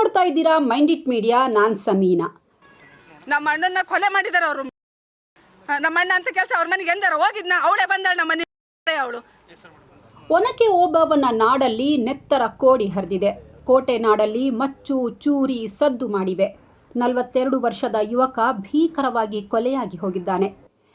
ನೋಡ್ತಾ ಇದ್ದೀರಾ mind it media ನಾನ್ ಸಮೀನಾ. ನಮ್ಮ ಅಣ್ಣನ ಕೊಲೆ ಮಾಡಿದಾರೆ ಅವರು. ನಮ್ಮ ಅಣ್ಣ ಅಂತ ಕೆಲಸ ಅವ್ರ ಮನೆಗೆ ಎಂದಾರ? ಹೋಗಿದ್ನ ಅವಳೇ ಬಂದಾಳ ನಮ್ಮ ಮನೆ ಅವಳು. ಒನಕೆ ಓಬವ್ವನ ನಾಡಲ್ಲಿ ನೆತ್ತರ ಕೋಡಿ ಹರಿದಿದೆ. ಕೋಟೆ ನಾಡಲ್ಲಿ ಮಚ್ಚು ಚೂರಿ ಸದ್ದು ಮಾಡಿವೆ. ನಲವತ್ತೆರಡು ವರ್ಷದ ಯುವಕ ಭೀಕರವಾಗಿ ಕೊಲೆಯಾಗಿ ಹೋಗಿದ್ದಾನೆ.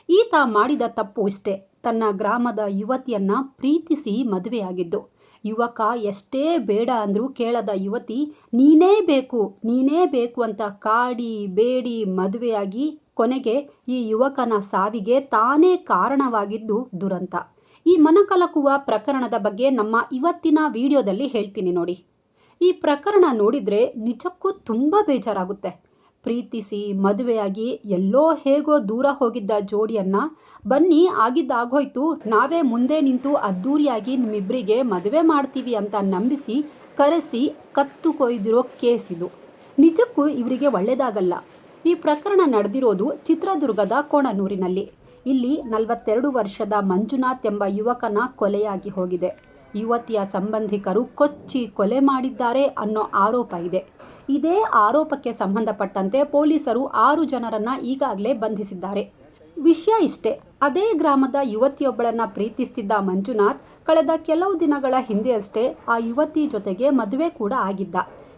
ಈತ ಮಾಡಿದ ತಪ್ಪು ಇಷ್ಟೇ. ತನ್ನ ಗ್ರಾಮದ ಯುವತಿಯನ್ನ ಪ್ರೀತಿಸಿ ಮದುವೆಯಾಗಿದ್ದು. ಯುವಕ, ಎಷ್ಟೇ ಬೇಡ ಅಂದರೂ ಕೇಳದ ಯುವತಿ, ನೀನೇ ಬೇಕು ನೀನೇ ಬೇಕು ಅಂತ ಕಾಡಿ, ಬೇಡಿ, ಮದುವೆಯಾಗಿ ಕೊನೆಗೆ ಈ ಯುವಕನ ಸಾವಿಗೆ ತಾನೇ ಕಾರಣವಾಗಿದ್ದು ದುರಂತ. ಈ ಮನಕಲಕುವ ಪ್ರಕರಣದ ಬಗ್ಗೆ ನಮ್ಮ ಇವತ್ತಿನ ವಿಡಿಯೋದಲ್ಲಿ ಹೇಳ್ತೀನಿ ನೋಡಿ. ಈ ಪ್ರಕರಣ ನೋಡಿದರೆ ನಿಜಕ್ಕೂ ತುಂಬ ಬೇಜಾರಾಗುತ್ತೆ. ಪ್ರೀತಿಸಿ ಮದುವೆಯಾಗಿ ಎಲ್ಲೋ ಹೇಗೋ ದೂರ ಹೋಗಿದ್ದ ಜೋಡಿಯನ್ನ, ಬನ್ನಿ ಆಗಿದ್ದಾಗೋಯ್ತು ನಾವೇ ಮುಂದೆ ನಿಂತು ಅದ್ದೂರಿಯಾಗಿ ನಿಮ್ಮಿಬ್ಬರಿಗೆ ಮದುವೆ ಮಾಡ್ತೀವಿ ಅಂತ ನಂಬಿಸಿ ಕರೆಸಿ ಕತ್ತು ಕೊಯ್ದಿರೋ ಕೇಸ್ ಇದು. ನಿಜಕ್ಕೂ ಇವರಿಗೆ ಒಳ್ಳೆಯದಾಗಲ್ಲ ಈ ಪ್ರಕರಣ ನಡೆದಿರೋದು ಚಿತ್ರದುರ್ಗದ ಕೋಣನೂರಿನಲ್ಲಿ. ಇಲ್ಲಿ ನಲವತ್ತೆರಡು ವರ್ಷದ ಮಂಜುನಾಥ್ ಎಂಬ ಯುವಕನ ಕೊಲೆಯಾಗಿ ಹೋಗಿದೆ. ಯುವತಿಯ ಸಂಬಂಧಿಕರು ಕೊಚ್ಚಿ ಕೊಲೆ ಮಾಡಿದ್ದಾರೆ ಅನ್ನೋ ಆರೋಪ ಇದೆ. ಇದೇ ಆರೋಪಕ್ಕೆ ಸಂಬಂಧಪಟ್ಟಂತೆ ಪೊಲೀಸರು ಆರು ಜನರನ್ನ ಈಗಾಗಲೇ ಬಂಧಿಸಿದ್ದಾರೆ. ವಿಷಯ ಇಷ್ಟೇ. ಅದೇ ಗ್ರಾಮದ ಯುವತಿಯೊಬ್ಬಳನ್ನ ಪ್ರೀತಿಸ್ತಿದ್ದ ಮಂಜುನಾಥ್ ಕಳೆದ ಕೆಲವು ದಿನಗಳ ಹಿಂದೆಯಷ್ಟೇ ಆ ಯುವತಿ ಜೊತೆಗೆ ಮದುವೆ ಕೂಡ ಆಗಿದ್ದ.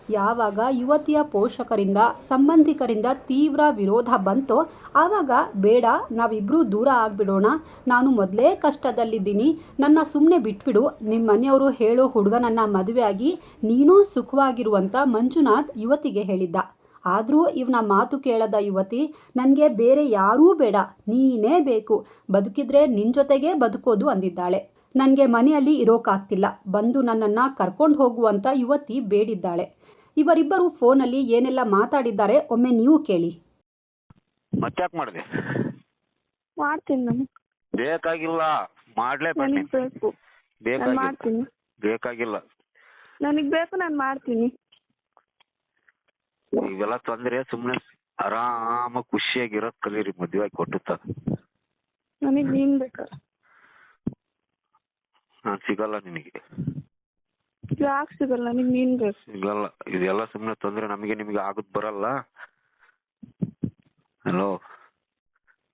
ಯಾವಾಗ ಯುವತಿಯ ಪೋಷಕರಿಂದ, ಸಂಬಂಧಿಕರಿಂದ ತೀವ್ರ ವಿರೋಧ ಬಂತೋ, ಆವಾಗ ಬೇಡ ನಾವಿಬ್ಬರೂ ದೂರ ಆಗ್ಬಿಡೋಣ. ನಾನು ಮೊದಲೇ ಕಷ್ಟದಲ್ಲಿದ್ದೀನಿ. ನನ್ನ ಸುಮ್ಮನೆ ಬಿಟ್ಬಿಡು. ನಿಮ್ಮ ಮನೆಯವರು ಹೇಳೋ ಹುಡುಗನನ್ನ ಮದುವೆಯಾಗಿ ನೀನೂ ಸುಖವಾಗಿರುವಂತ ಮಂಜುನಾಥ್ ಯುವತಿಗೆ ಹೇಳಿದ್ದ. ಆದರೂ ಇವನ ಮಾತು ಕೇಳದ ಯುವತಿ, ನನಗೆ ಬೇರೆ ಯಾರೂ ಬೇಡ. ನೀನೇ ಬೇಕು. ಬದುಕಿದ್ರೆ ನಿನ್ನ ಜೊತೆಗೆ ಬದುಕೋದು ಅಂದಿದ್ದಾಳೆ. ನನಗೆ ಮನೆಯಲ್ಲಿ ಇರೋಕ್ಕಾಗ್ತಿಲ್ಲ ಬಂದು ನನ್ನನ್ನು ಕರ್ಕೊಂಡು ಹೋಗುವಂತ ಯುವತಿ ಬೇಡಿದ್ದಾಳೆ. ಇವರಿಬ್ಬರು ಫೋನಲ್ಲಿ ಏನೆಲ್ಲ ಮಾತಾಡಿದ್ದಾರೆ ಒಮ್ಮೆ ನೀವು ಕೇಳಿ. ಮತ್ತ್ಯಾಕ್ ಮಾಡಿದೆ? ಮಾಡ್ತೀನಿ ನಾನು. ಬೇಕಾಗಿಲ್ಲ. ಮಾಡ್ಲೇಬೇಕು ನನಗ್ ಬೇಕು. ನಾನು ಬೇಕಾಗಿಲ್ಲ. ಮಾಡ್ತೀನಿ. ಬೇಕಾಗಿಲ್ಲ. ನನಗ್ ಬೇಕು ನಾನು ಮಾಡ್ತೀನಿ. ಇವೆಲ್ಲ ತೊಂದ್ರೆ ಸುಮ್ನೆ ಆರಾಮ ಖುಷಿಯಾಗಿರೋದ್ ಕಲೀರಿ ಮದ್ವೆ ಆಗಿ ಕೊಟ್ಟುತ್ತ. ನನಗ್ ನೀನ್ ಬೇಕ? ನಾನ್ ಸಿಗಲ್ಲ ನಿನಗೆ. ಯಾಕೆ ಸಿಗಲ್ಲ ಮೀನ್ ನೀನ್ ಬೇಕು? ಸಿಗಲ್ಲ ಇದೆಲ್ಲ ಸುಮ್ನೆ ತೊಂದ್ರೆ ನಮಗೆ ನಿಮಗೆ ಆಗುದ್ ಬರಲ್ಲ. ಹಲೋ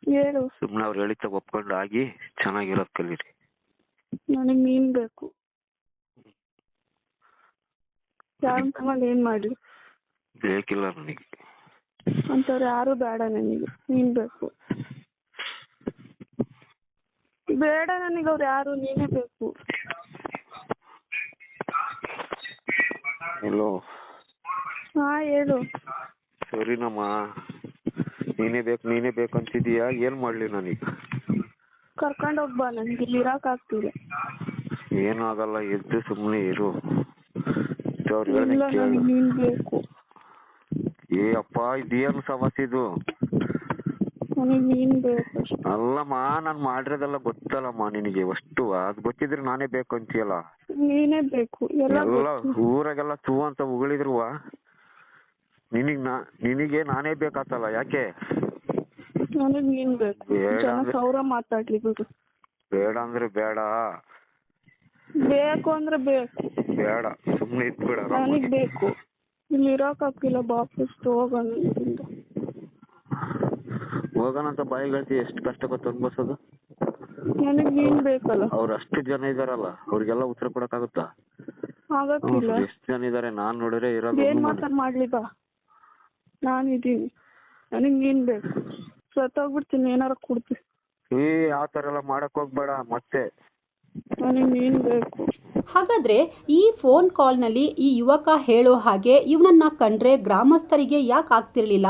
ಹೇಳು. ಸುಮ್ಮನೆ ಅವ್ರು ಹೇಳಿದ ಒಪ್ಕೊಂಡು ಆಗಿ ಚೆನ್ನಾಗಿರೋದ್ ಕಲೀರಿ. ನನಗ್ ಮೀನ್ ಬೇಕು? ತಗೊಂಡ್ ಏನ್ ಮಾಡಿ ಬೇಕಿಲ್ಲ ನನಗೆ. ಅಂತವ್ರು ಯಾರು ಬೇಡ ನನಗೆ. ಮೀನ್ ಬೇಕು? ಬೇಡ ನನಗೆ ಅವ್ರು ಯಾರು ನೀನೇ ಬೇಕು. ಹಲೋ ಹಾ ಹೇಳು. ಸರಿನಮ್ಮ. ನೀನೇ ಬೇಕು ನೀನೇ ಬೇಕು ಅಂತಿದೀಯಾ ಏನ್ ಮಾಡ್ಲಿ ನಾನೀಗ? ಕರ್ಕೊಂಡ್ ಹೋಗ್ಬಾ ನನ್ಗೆ ಇಲ್ಲಿ ಇರಕ್ ಆಗ್ತಿಲ್ಲ ಏನೂ ಆಗಲ್ಲ ಎದ್ದು ಸುಮ್ಮನೆ ಇರು. ಅವ್ರು ಇಲ್ಲ ಹೇಳ್ದಂಗ್ ಕೇಳು. ನನಗ್ ನೀನ್ ಬೇಕು? ಏ ಅಪ್ಪ ಇದೇನು ಸಮಸ್ಯೆ ಇದು? ನನಗ್ ನೀನ್ ಬೇಕು ಅಷ್ಟೇ. ಅಲ್ಲಮ್ಮ ನಾನ್ ಮಾಡಿರೋದೆಲ್ಲ ಗೊತ್ತಲ್ಲಮ್ಮ ನಿನಗೆ. ಅಷ್ಟು ಅದ್ ಗೊತ್ತಿದ್ರೆ ನಾನೇ ಬೇಕು ಅಂತೀಯಲ್ಲ ನೀನೇ ಬೇಕು. ಎಲ್ಲ ಎಲ್ಲ ಗೊತ್ತು. ಊರಾಗೆಲ್ಲ ತೂ ಅಂತ ಉಗಳಿದ್ರುವ ನಿನಗ್ ನಾ ನಿನಗೆ ನಾನೇ ಬೇಕಾತಲ್ಲ ಯಾಕೆ? ನನಗ್ ನೀನ್ ಬೇಕು. ಬೇಡ ಜನ ಅಂದ್ರೆ- ಸಾವಿರ ಮಾತಾಡ್ಲಿ ಬಿಡು. ಬೇಡ ಅಂದ್ರೆ ಬೇಡ. ಬೇಕು ಅಂದ್ರೆ ಬೇಕು. ಬೇಡ. ಸುಮ್ನೆ ಇದ್ಬಿಡ ನನಗ್ ಬೇಕು. ಇಲ್ಲಿ ಇರೋಕ್ ಆಗ್ತಿಲ್ಲ ಬಾಪಸ್ ಹೋಗೋಣ ಇಲ್ಲಿಂದ. ಹೋಗೋಣ ಅಂತ ಬಾಯಿಗಳ್ತಿ ಎಷ್ಟು ಕಷ್ಟ ಗೊತ್ತ ಅನ್ಭವ್ಸೋದು? ನನಗೆ ನೀನ್ ಬೇಕಲ್ಲ. ಅವ್ರು ಅಷ್ಟು ಜನ ಇದಾರಲ್ಲ ಅವ್ರಿಗೆಲ್ಲ ಉತ್ತರ ಕೊಡಕ್ಕಾಗುತ್ತಾ? ಆಗಕ್ಕಿಲ್ಲ. ಎಷ್ಟು ಜನ ಇದಾರೆ? ನಾನ್ ನೋಡಿದ್ರೆ ಇರೋದು ಏನ್. ಮಾತಾಡ್ ಮಾಡ್ಲಿ ಬಾ ನಾನ್ ಇದೀನಿ ನನಗ್ ನೀನ್ ಬೇಕು? ಸತ್ತೋಗ್ಬಿಡ್ತೀನಿ ಏನಾರ ಕೊಡ್ತೀನಿ. ಏ ಆ ತರ ಎಲ್ಲ ಮಾಡಕ್ ಹೋಗ್ಬೇಡ ಮತ್ತೆ. ನನಗೆ ನೀನ್ ಬೇಕು? ಹಾಗಾದ್ರೆ ಈ ಫೋನ್ ಕಾಲ್ನಲ್ಲಿ ಈ ಯುವಕ ಹೇಳೋ ಹಾಗೆ ಇವನನ್ನ ಕಂಡ್ರೆ ಗ್ರಾಮಸ್ಥರಿಗೆ ಯಾಕೆ ಆಗ್ತಿರ್ಲಿಲ್ಲ?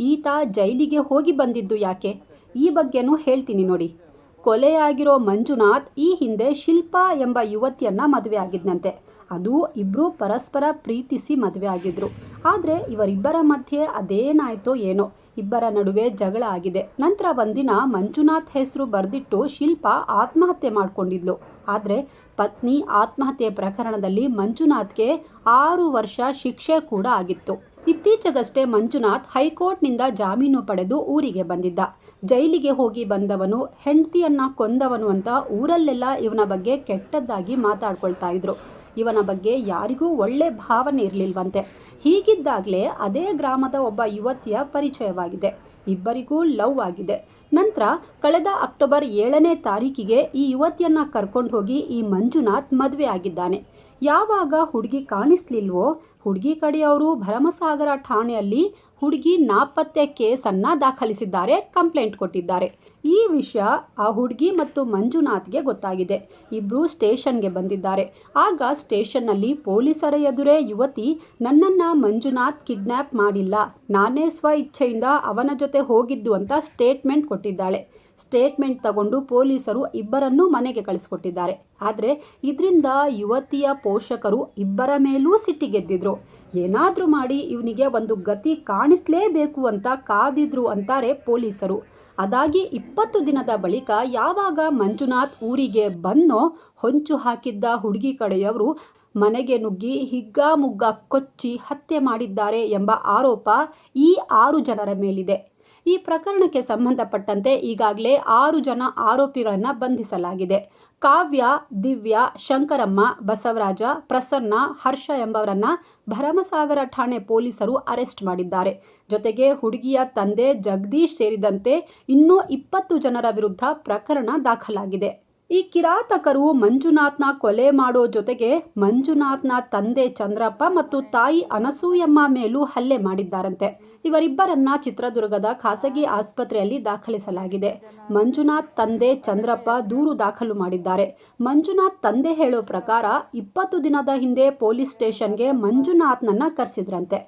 ಈತ ಜೈಲಿಗೆ ಹೋಗಿ ಬಂದಿದ್ದು ಯಾಕೆ? ಈ ಬಗ್ಗೆನೂ ಹೇಳ್ತೀನಿ ನೋಡಿ. ಕೊಲೆಯಾಗಿರೋ ಮಂಜುನಾಥ್ ಈ ಹಿಂದೆ ಶಿಲ್ಪಾ ಎಂಬ ಯುವತಿಯನ್ನ ಮದುವೆ ಆಗಿದ್ನಂತೆ. ಅದು ಇಬ್ಬರು ಪರಸ್ಪರ ಪ್ರೀತಿಸಿ ಮದುವೆ ಆಗಿದ್ರು. ಆದರೆ ಇವರಿಬ್ಬರ ಮಧ್ಯೆ ಅದೇನಾಯ್ತೋ ಏನೋ. ಇಬ್ಬರ ನಡುವೆ ಜಗಳ ಆಗಿದೆ. ನಂತರ ಒಂದಿನ ಮಂಜುನಾಥ್ ಹೆಸರು ಬರೆದಿಟ್ಟು ಶಿಲ್ಪಾ ಆತ್ಮಹತ್ಯೆ ಮಾಡ್ಕೊಂಡಿದ್ಲು. ಆದರೆ ಪತ್ನಿ ಆತ್ಮಹತ್ಯೆ ಪ್ರಕರಣದಲ್ಲಿ ಮಂಜುನಾಥ್ಗೆ ಆರು ವರ್ಷ ಶಿಕ್ಷೆ ಕೂಡ ಆಗಿತ್ತು. ಇತ್ತೀಚೆಗಷ್ಟೇ ಮಂಜುನಾಥ್ ಹೈಕೋರ್ಟ್ನಿಂದ ಜಾಮೀನು ಪಡೆದು ಊರಿಗೆ ಬಂದಿದ್ದ. ಜೈಲಿಗೆ ಹೋಗಿ ಬಂದವನು ಹೆಂಡತಿಯನ್ನ ಕೊಂದವನು ಅಂತ ಊರಲ್ಲೆಲ್ಲ ಇವನ ಬಗ್ಗೆ ಕೆಟ್ಟದ್ದಾಗಿ ಮಾತಾಡ್ಕೊಳ್ತಾ ಇದ್ರು. ಇವನ ಬಗ್ಗೆ ಯಾರಿಗೂ ಒಳ್ಳೆ ಭಾವನೆ ಇರಲಿಲ್ವಂತೆ. ಹೀಗಿದ್ದಾಗಲೇ ಅದೇ ಗ್ರಾಮದ ಒಬ್ಬ ಯುವತಿಯ ಪರಿಚಯವಾಗಿದೆ. ಇಬ್ಬರಿಗೂ ಲವ್ ಆಗಿದೆ. ನಂತರ ಕಳೆದ ಅಕ್ಟೋಬರ್ ಏಳನೇ ತಾರೀಕಿಗೆ ಈ ಯುವತಿಯನ್ನ ಕರ್ಕೊಂಡು ಹೋಗಿ ಈ ಮಂಜುನಾಥ್ ಮದುವೆ ಆಗಿದ್ದಾನೆ. ಯಾವಾಗ ಹುಡುಗಿ ಕಾಣಿಸ್ಲಿಲ್ವೋ, ಹುಡುಗಿ ಕಡೆಯವರು ಭರಮಸಾಗರ ಠಾಣೆಯಲ್ಲಿ ಹುಡುಗಿ ನಾಪತ್ತೆ ಸನ್ನ ದಾಖಲಿಸಿದ್ದಾರೆ, ಕಂಪ್ಲೇಂಟ್ ಕೊಟ್ಟಿದ್ದಾರೆ. ಈ ವಿಷಯ ಆ ಹುಡುಗಿ ಮತ್ತು ಮಂಜುನಾಥ್ಗೆ ಗೊತ್ತಾಗಿದೆ. ಇಬ್ರು ಸ್ಟೇಷನ್ಗೆ ಬಂದಿದ್ದಾರೆ. ಆಗ ಸ್ಟೇಷನ್ನಲ್ಲಿ ಪೊಲೀಸರ ಎದುರೇ ಯುವತಿ, ನನ್ನನ್ನ ಮಂಜುನಾಥ್ ಕಿಡ್ನ್ಯಾಪ್ ಮಾಡಿಲ್ಲ. ನಾನೇ ಸ್ವ ಇಚ್ಛೆಯಿಂದ ಅವನ ಜೊತೆ ಹೋಗಿದ್ದು ಅಂತ ಸ್ಟೇಟ್ಮೆಂಟ್ ಕೊಟ್ಟಿದ್ದಾಳೆ. ಸ್ಟೇಟ್ಮೆಂಟ್ ತಗೊಂಡು ಪೊಲೀಸರು ಇಬ್ಬರನ್ನೂ ಮನೆಗೆ ಕಳಿಸ್ಕೊಟ್ಟಿದ್ದಾರೆ. ಆದರೆ ಇದರಿಂದ ಯುವತಿಯ ಪೋಷಕರು ಇಬ್ಬರ ಮೇಲೂ ಸಿಟ್ಟಿಗೆದ್ದಿದ್ರು ಏನಾದರೂ ಮಾಡಿ ಇವನಿಗೆ ಒಂದು ಗತಿ ಕಾಣಿಸ್ಲೇಬೇಕು ಅಂತ ಕಾದಿದ್ರು ಅಂತಾರೆ ಪೊಲೀಸರು. ಅದಾಗಿ ಇಪ್ಪತ್ತು ದಿನದ ಬಳಿಕ ಯಾವಾಗ ಮಂಜುನಾಥ್ ಊರಿಗೆ ಬಂದೋ ಹೊಂಚು ಹಾಕಿದ್ದ ಹುಡುಗಿ ಕಡೆಯವರು ಮನೆಗೆ ನುಗ್ಗಿ ಹಿಗ್ಗಾಮುಗ್ಗ ಕೊಚ್ಚಿ ಹತ್ಯೆ ಮಾಡಿದ್ದಾರೆ ಎಂಬ ಆರೋಪ ಈ ಆರು ಜನರ ಮೇಲಿದೆ. ಈ ಪ್ರಕರಣಕ್ಕೆ ಸಂಬಂಧಪಟ್ಟಂತೆ ಈಗಾಗಲೇ ಆರು ಜನ ಆರೋಪಿಗಳನ್ನು ಬಂಧಿಸಲಾಗಿದೆ. ಕಾವ್ಯ, ದಿವ್ಯ, ಶಂಕರಮ್ಮ, ಬಸವರಾಜ, ಪ್ರಸನ್ನ, ಹರ್ಷ ಎಂಬವರನ್ನ ಭರಮಸಾಗರ ಠಾಣೆ ಪೊಲೀಸರು ಅರೆಸ್ಟ್ ಮಾಡಿದ್ದಾರೆ. ಜೊತೆಗೆ ಹುಡುಗಿಯ ತಂದೆ ಜಗದೀಶ್ ಸೇರಿದಂತೆ ಇನ್ನೂ ಇಪ್ಪತ್ತು ಜನರ ವಿರುದ್ಧ ಪ್ರಕರಣ ದಾಖಲಾಗಿದೆ. ಈ ಕಿರಾತಕರು ಮಂಜುನಾಥ್ನ ಕೊಲೆ ಮಾಡೋ ಜೊತೆಗೆ ಮಂಜುನಾಥ್ನ ತಂದೆ ಚಂದ್ರಪ್ಪ ಮತ್ತು ತಾಯಿ ಅನಸೂಯಮ್ಮ ಮೇಲೂ ಹಲ್ಲೆ ಮಾಡಿದ್ದಾರಂತೆ. ಇವರಿಬ್ಬರನ್ನ ಚಿತ್ರದುರ್ಗದ ಖಾಸಗಿ ಆಸ್ಪತ್ರೆಯಲ್ಲಿ ದಾಖಲಿಸಲಾಗಿದೆ. ಮಂಜುನಾಥ್ ತಂದೆ ಚಂದ್ರಪ್ಪ ದೂರು ದಾಖಲು ಮಾಡಿದ್ದಾರೆ. ಮಂಜುನಾಥ್ ತಂದೆ ಹೇಳೋ ಪ್ರಕಾರ ಇಪ್ಪತ್ತು ದಿನದ ಹಿಂದೆ ಪೊಲೀಸ್ ಸ್ಟೇಷನ್ಗೆ ಮಂಜುನಾಥ್ನನ್ನ ಕರೆಸಿದ್ರಂತೆ.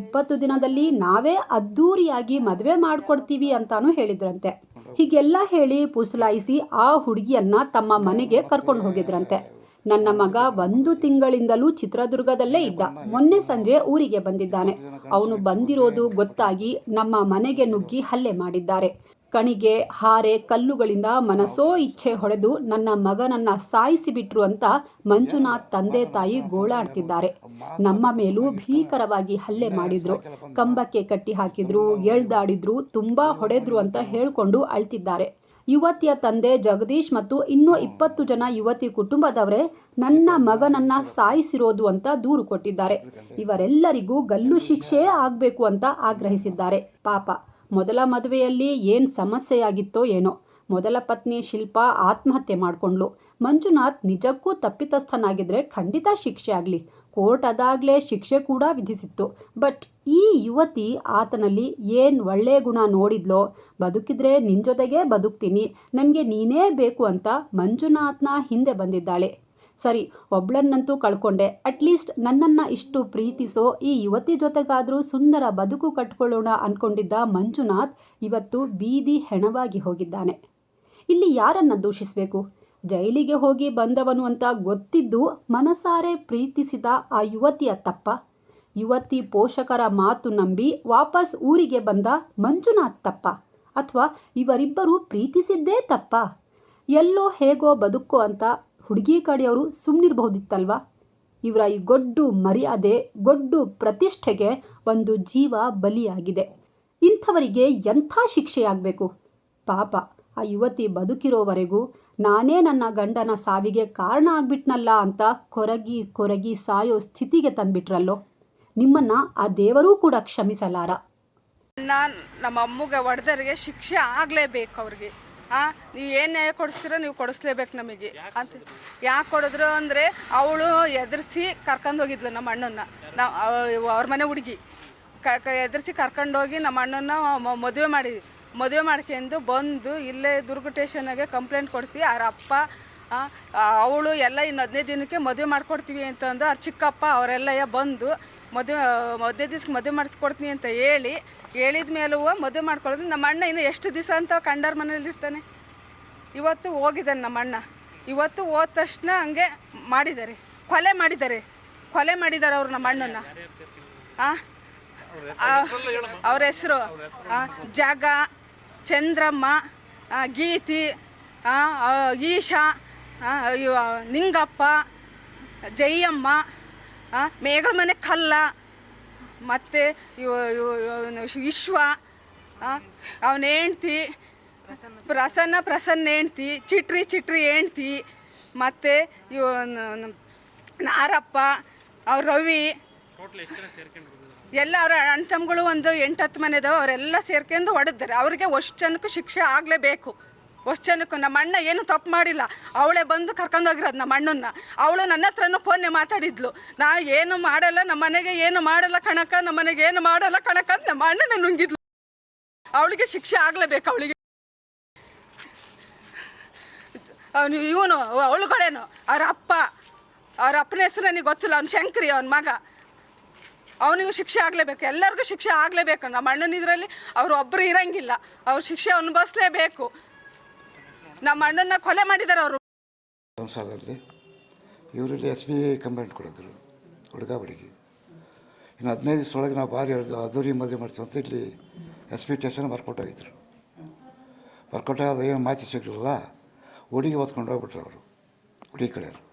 ಇಪ್ಪತ್ತು ದಿನದಲ್ಲಿ ನಾವೇ ಅದ್ದೂರಿಯಾಗಿ ಮದುವೆ ಮಾಡ್ಕೊಡ್ತೀವಿ ಅಂತಾನು ಹೇಳಿದ್ರಂತೆ. ಹೀಗೆಲ್ಲ ಹೇಳಿ ಪುಸಲಾಯಿಸಿ ಆ ಹುಡುಗಿಯನ್ನ ತಮ್ಮ ಮನೆಗೆ ಕರ್ಕೊಂಡು ಹೋಗಿದ್ರಂತೆ. ನನ್ನ ಮಗ ಒಂದು ತಿಂಗಳಿಂದಲೂ ಚಿತ್ರದುರ್ಗದಲ್ಲೇ ಇದ್ದ. ಮೊನ್ನೆ ಸಂಜೆ ಊರಿಗೆ ಬಂದಿದ್ದಾನೆ. ಅವನು ಬಂದಿರೋದು ಗೊತ್ತಾಗಿ ನಮ್ಮ ಮನೆಗೆ ನುಗ್ಗಿ ಹಲ್ಲೆ ಮಾಡಿದ್ದಾರೆ. ಕಣಿಗೆ, ಹಾರೆ, ಕಲ್ಲುಗಳಿಂದ ಮನಸೋ ಇಚ್ಛೆ ಹೊಡೆದು ನನ್ನ ಮಗನನ್ನ ಸಾಯಿಸಿಬಿಟ್ರು ಅಂತ ಮಂಜುನಾಥ್ ತಂದೆ ತಾಯಿ ಗೋಳಾಡ್ತಿದ್ದಾರೆ. ನಮ್ಮ ಮೇಲೂ ಭೀಕರವಾಗಿ ಹಲ್ಲೆ ಮಾಡಿದ್ರು. ಕಂಬಕ್ಕೆ ಕಟ್ಟಿ ಹಾಕಿದ್ರು ಎಳ್ದಾಡಿದ್ರು, ತುಂಬಾ ಹೊಡೆದ್ರು ಅಂತ ಹೇಳ್ಕೊಂಡು ಅಳ್ತಿದ್ದಾರೆ. ಯುವತಿಯ ತಂದೆ ಜಗದೀಶ್ ಮತ್ತು ಇನ್ನೂ ಇಪ್ಪತ್ತು ಜನ ಯುವತಿ ಕುಟುಂಬದವರೇ ನನ್ನ ಮಗನನ್ನ ಸಾಯಿಸಿರೋದು ಅಂತ ದೂರು ಕೊಟ್ಟಿದ್ದಾರೆ. ಇವರೆಲ್ಲರಿಗೂ ಗಲ್ಲು ಶಿಕ್ಷೆ ಆಗಬೇಕು ಅಂತ ಆಗ್ರಹಿಸಿದ್ದಾರೆ. ಪಾಪ. ಮೊದಲ ಮದುವೆಯಲ್ಲಿ ಏನು ಸಮಸ್ಯೆಯಾಗಿತ್ತೋ ಏನೋ. ಮೊದಲ ಪತ್ನಿ ಶಿಲ್ಪ ಆತ್ಮಹತ್ಯೆ ಮಾಡಿಕೊಂಡ್ಲು. ಮಂಜುನಾಥ್ ನಿಜಕ್ಕೂ ತಪ್ಪಿತಸ್ಥನಾಗಿದ್ದರೆ ಖಂಡಿತ ಶಿಕ್ಷೆ ಆಗಲಿ. ಕೋರ್ಟ್ ಅದಾಗಲೇ ಶಿಕ್ಷೆ ಕೂಡ ವಿಧಿಸಿತ್ತು. ಬಟ್ ಈ ಯುವತಿ ಆತನಲ್ಲಿ ಏನು ಒಳ್ಳೆಯ ಗುಣ ನೋಡಿದ್ಲೋ, ಬದುಕಿದ್ರೆ ನಿನ್ನ ಜೊತೆಗೇ ಬದುಕ್ತೀನಿ, ನನಗೆ ನೀನೇ ಬೇಕು ಅಂತ ಮಂಜುನಾಥ್ನ ಹಿಂದೆ ಬಂದಿದ್ದಾಳೆ. ಸರಿ, ಒಬ್ಳನ್ನಂತೂ ಕಳ್ಕೊಂಡೆ. ಅಟ್ಲೀಸ್ಟ್ ನನ್ನನ್ನು ಇಷ್ಟು ಪ್ರೀತಿಸೋ ಈ ಯುವತಿ ಜೊತೆಗಾದರೂ ಸುಂದರ ಬದುಕು ಕಟ್ಕೊಳ್ಳೋಣ ಅಂದ್ಕೊಂಡಿದ್ದ ಮಂಜುನಾಥ್ ಇವತ್ತು ಬೀದಿ ಹೆಣವಾಗಿ ಹೋಗಿದ್ದಾನೆ. ಇಲ್ಲಿ ಯಾರನ್ನ ದೂಷಿಸಬೇಕು? ಜೈಲಿಗೆ ಹೋಗಿ ಬಂದವನು ಅಂತ ಗೊತ್ತಿದ್ದು ಮನಸಾರೆ ಪ್ರೀತಿಸಿದ ಆ ಯುವತಿಯ ತಪ್ಪ. ಯುವತಿ ಪೋಷಕರ ಮಾತು ನಂಬಿ ವಾಪಸ್ ಊರಿಗೆ ಬಂದ ಮಂಜುನಾಥ್ ತಪ್ಪ. ಅಥವಾ ಇವರಿಬ್ಬರು ಪ್ರೀತಿಸಿದ್ದೇ ತಪ್ಪ? ಎಲ್ಲೋ ಹೇಗೋ ಬದುಕೋ ಅಂತ ಹುಡುಗಿ ಕಡೆಯವರು ಸುಮ್ಮನಿರಬಹುದಿತ್ತಲ್ವಾ ಇವರ ಈ ಗೊಡ್ಡು ಮರ್ಯಾದೆ, ಗೊಡ್ಡು ಪ್ರತಿಷ್ಠೆಗೆ ಒಂದು ಜೀವ ಬಲಿಯಾಗಿದೆ. ಇಂಥವರಿಗೆ ಎಂಥ ಶಿಕ್ಷೆಯಾಗಬೇಕು? ಪಾಪ, ಆ ಯುವತಿ ಬದುಕಿರೋವರೆಗೂ ನಾನೇ ನನ್ನ ಗಂಡನ ಸಾವಿಗೆ ಕಾರಣ ಆಗ್ಬಿಟ್ನಲ್ಲ ಅಂತ ಕೊರಗಿ ಕೊರಗಿ ಸಾಯೋ ಸ್ಥಿತಿಗೆ ತಂದ್ಬಿಟ್ರಲ್ಲೋ? ನಿಮ್ಮನ್ನ ಆ ದೇವರೂ ಕೂಡ ಕ್ಷಮಿಸಲಾರ. ನಾನು ನಮ್ಮ ಅಮ್ಮಗೆ ಒಡೆದರಿಗೆ ಶಿಕ್ಷೆ ಆಗಲೇಬೇಕು ಅವ್ರಿಗೆ. ಹಾಂ ನೀವು ಏನು ನ್ಯಾಯ ಕೊಡಿಸ್ತೀರ ನೀವು ಕೊಡಿಸ್ಲೇಬೇಕು ನಮಗೆ. ಅಂತ ಯಾಕೆ ಕೊಡಿದ್ರು ಅಂದರೆ ಅವಳು ಎದುರಿಸಿ ಕರ್ಕೊಂಡು ಹೋಗಿದ್ಲು ನಮ್ಮ ಅಣ್ಣನ ನಾವು ಅವ್ರ ಮನೆ ಹುಡುಗಿ. ಕ ಎದುರಿಸಿ ಕರ್ಕೊಂಡೋಗಿ ನಮ್ಮ ಅಣ್ಣನ ಮದುವೆ ಮಾಡಿ, ಮದುವೆ ಮಾಡ್ಕೊಂಡು ಬಂದು ಇಲ್ಲೇ ದುರ್ಗ ಸ್ಟೇಷನ್ಗೆ ಕಂಪ್ಲೇಂಟ್ ಕೊಡಿಸಿ, ಅವ್ರ ಅಪ್ಪ ಅವಳು ಎಲ್ಲ ಇನ್ನು ಹದಿನೈದು ದಿನಕ್ಕೆ ಮದುವೆ ಮಾಡ್ಕೊಡ್ತೀವಿ ಅಂತಂದು ಅವ್ರ ಚಿಕ್ಕಪ್ಪ ಅವರೆಲ್ಲ ಬಂದು ಮದುವೆ ಮದುವೆ ದಿವ್ಸಕ್ಕೆ ಮದುವೆ ಮಾಡಿಸ್ಕೊಡ್ತೀನಿ ಅಂತ ಹೇಳಿ, ಹೇಳಿದ ಮೇಲೂ ಮದುವೆ ಮಾಡ್ಕೊಳ್ಳೋದು ನಮ್ಮ ಅಣ್ಣ ಇನ್ನು ಎಷ್ಟು ದಿವಸ ಅಂತ ಕಂಡರ್ ಮನೇಲಿ ಇರ್ತಾನೆ. ಇವತ್ತು ಹೋಗಿದ್ದಾನೆ ನಮ್ಮ ಅಣ್ಣ. ಇವತ್ತು ಹೋದ ತಕ್ಷಣ ಹಂಗೆ ಮಾಡಿದ್ದಾರೆ. ಕೊಲೆ ಮಾಡಿದ್ದಾರೆ. ಕೊಲೆ ಮಾಡಿದ್ದಾರೆ ಅವ್ರು ನಮ್ಮ ಅಣ್ಣನ. ಅವ್ರ ಹೆಸರು ಜಗ, ಚಂದ್ರಮ್ಮ ಗೀತಿ ಈಶಾ ನಿಂಗಪ್ಪ, ಜಯಮ್ಮ ಮೇಗಳ ಮನೆ ಕಲ್ಲ ಮತ್ತು ವಿಶ್ವ ಅವನ ಹೆಂಡ್ತಿ ಪ್ರಸನ್ನ ಪ್ರಸನ್ನ ಹೆಂಡ್ತಿ ಚಿಟ್ರಿ ಚಿಟ್ರಿ ಹೆಂಡ್ತಿ ಮತ್ತು ಇವ ನಾರಪ್ಪ ಅವ್ರ ರವಿ ಎಲ್ಲ ಅವರ ಅಣ್ಣ ತಮ್ಮಗಳು ಒಂದು ಎಂಟತ್ತು ಮನೆದವ ಅವರೆಲ್ಲ ಸೇರ್ಕೊಂಡು ಹೊಡೆದ್ದಾರೆ ಅವರಿಗೆ ಅಷ್ಟು ಜನಕ್ಕೂ ಶಿಕ್ಷೆ ಆಗಲೇಬೇಕು. ಅಷ್ಟು ಜನಕ್ಕೂ ನಮ್ಮ ಅಣ್ಣ ಏನು ತಪ್ಪು ಮಾಡಿಲ್ಲ. ಅವಳೇ ಬಂದು ಕರ್ಕೊಂಡೋಗಿರೋದು ನಮ್ಮ ಅಣ್ಣನ್ನ. ಅವಳು ನನ್ನ ಹತ್ರನೂ ಫೋನ್ನೇ ಮಾತಾಡಿದ್ಲು. ನಾ ಏನು ಮಾಡಲ್ಲ, ನಮ್ಮ ಮನೆಗೆ ಏನು ಮಾಡಲ್ಲ ಕಣಕ ನಮ್ಮ ಮನೆಗೆ ಏನು ಮಾಡಲ್ಲ ಕಣಕ ಅಂತ ನಮ್ಮ ಅಣ್ಣನ ನುಂಗಿದ್ಲು. ಅವಳಿಗೆ ಶಿಕ್ಷೆ ಆಗಲೇಬೇಕು ಅವಳಿಗೆ. ಅವನು ಇವನು ಕಡೆನು, ಅವ್ರ ಅಪ್ಪ, ಅವ್ರ ಅಪ್ಪನ ಹೆಸರು ನನಗೆ ಗೊತ್ತಿಲ್ಲ, ಅವ್ನು ಶಂಕರಿ, ಅವನ ಮಗ. ಅವನಿಗೂ ಶಿಕ್ಷೆ ಆಗಲೇಬೇಕು, ಎಲ್ಲರಿಗೂ ಶಿಕ್ಷೆ ಆಗಲೇಬೇಕು. ನಮ್ಮ ಅಣ್ಣನ ಇದರಲ್ಲಿ ಅವರು ಒಬ್ಬರು ಇರಂಗಿಲ್ಲ. ಅವ್ರ ಶಿಕ್ಷೆ ಅನುಭವಿಸ್ಲೇಬೇಕು. ನಮ್ಮ ಅಣ್ಣನ ಕೊಲೆ ಮಾಡಿದ್ದಾರೆ ಅವರು. ಸಂಸಾರದಲ್ಲಿ ಎಸ್ ಬಿ ಐ ಕಂಪ್ಲೇಂಟ್ ಕೊಡಿದ್ರು, ಹುಡುಗ ಹುಡುಗಿ. ಇನ್ನು ಹದಿನೈದು ದಿವಸದೊಳಗೆ ನಾವು ಭಾರಿ ಹೇಳಿದ್ವು ಅದೂರಿ ಮದುವೆ ಮಾಡ್ತೀವಿ ಅಂತ ಇಲ್ಲಿ ಎಸ್ ಪಿ ಸ್ಟೇಷನ್ ಬರ್ಕೊಟ್ಟೋಗಿದ್ರು ಬರ್ಕೊಟ್ಟಾಗ ಏನು ಮಾಹಿತಿ ಸಿಗಲಿಲ್ಲ, ಹುಡುಗಿ ಹೊತ್ಕೊಂಡು ಹೋಗ್ಬಿಟ್ರು ಅವರು, ಹುಡುಗಿ ಕಡೆಯವರು.